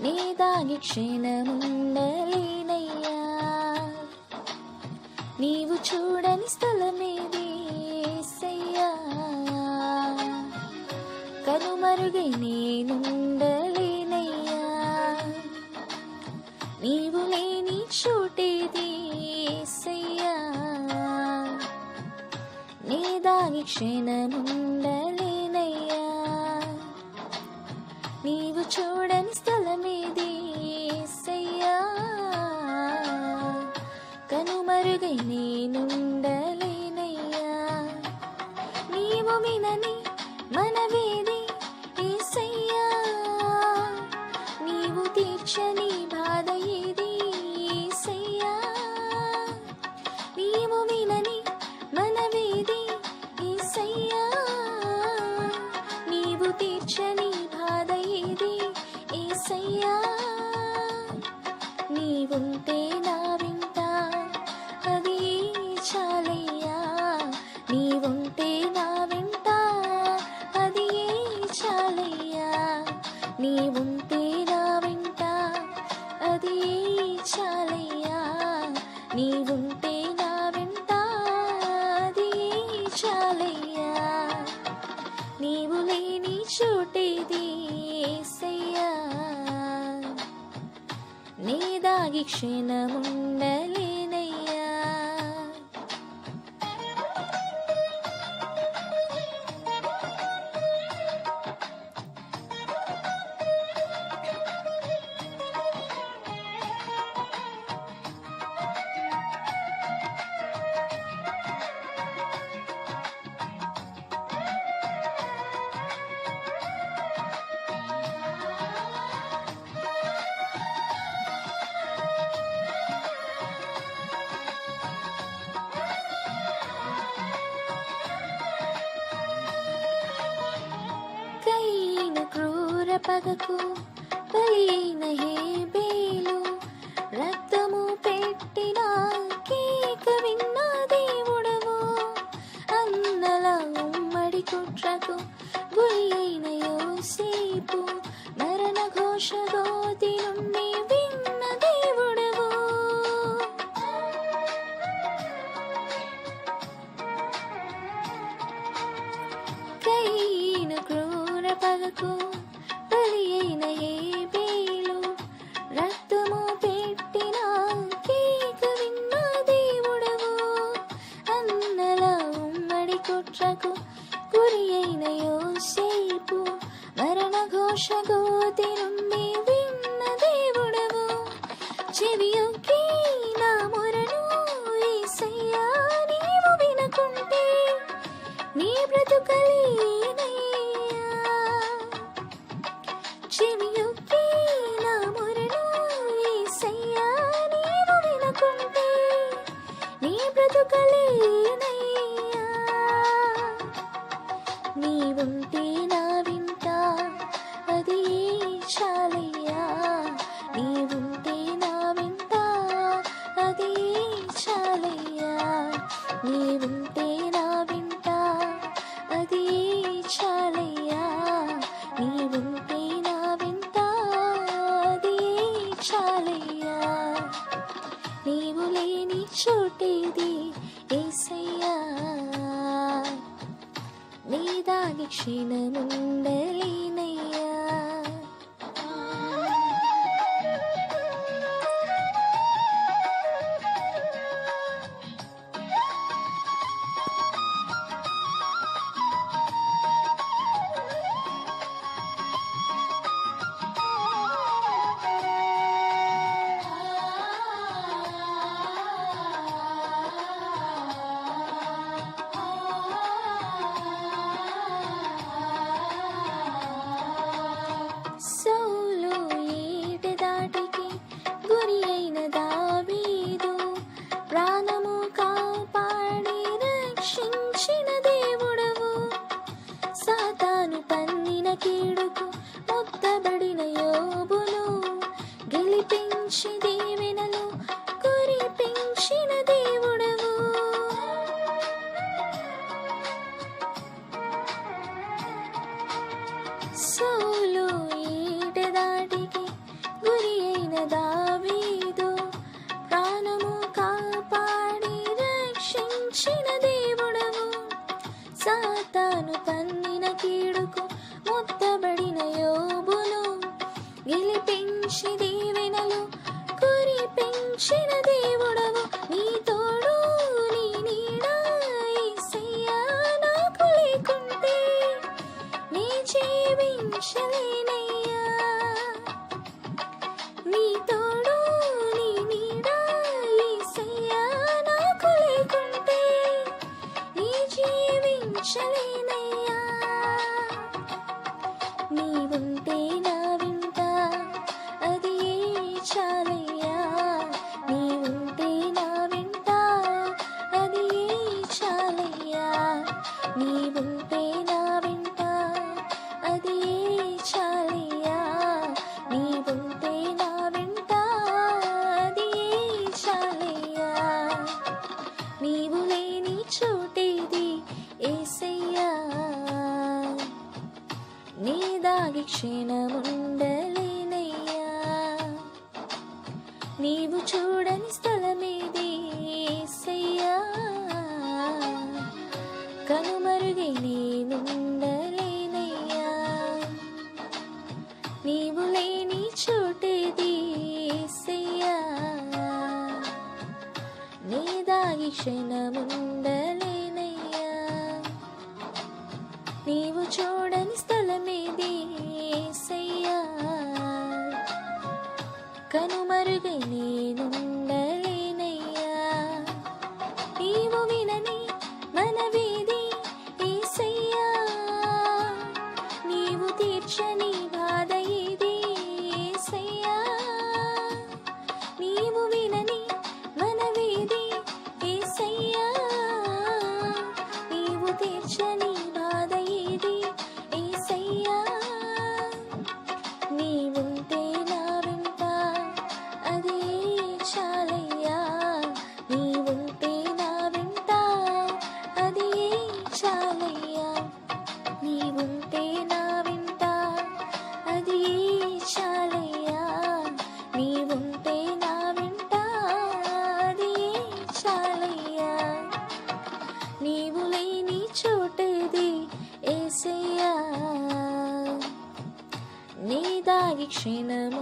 దాగి క్షణముండలేనయ్యా నీవు చూడని స్థలమేది యేసయ్యా కనుమరుగై నేనుండలేనయ్యా నీవు లేని చోటేది సయ్యా. నీ దాగి క్షణముండలేనయ్యా కనుమరుగై నేనుండలేనయ్యా నీవు వినని మనవేది ఏసయ్యా. నీవు తీర్చని బాధ ఏది ఏసయ్యా. నీవు వినని మనవేది ఏసయ్యా. నీవు తీర్చని బాధ ఏది ఏసయ్యా. నీవుంటేనా చాలయ్యా నీవుంటే నా వెంట అది చాలయ్యా నీవు లేని చోటేది యేసయ్యా నీ దాగి క్షణముండలేనయ్యా పగకు బలైన హేబేలు రక్తము పెట్టిన కేక విన్న దేవుడవు. అన్నల ఉమ్మడి కుట్రకు గురి యోసేపు. మరణ ఘోష గోతి నుండి విన్న దేవుడవు. కైన క్రూర పగకు ఉమ్మడి గురి అయిన యోసేపు మరణ ఘోషకు దాగి సోలో ఈడదాటికి గురి అయిన ప్రేమించలేనయ్యా. నీ తోడు నీ నీడ ఈసయ్యా నాకు లేకుంటే నీ జీవించలేనయ్యా. నీ ఉంటే నా క్షీణముండలేనయ్యా. నీవు చూడని స్థలమేది సయ్యా. కనుమరుగి నేనుండలేనయ్యా. నీవు లేని చోటేది సయ్యా. నీ దాగి క్షణముండలేనయ్యా. నీవు చూ かのまるでねの चीना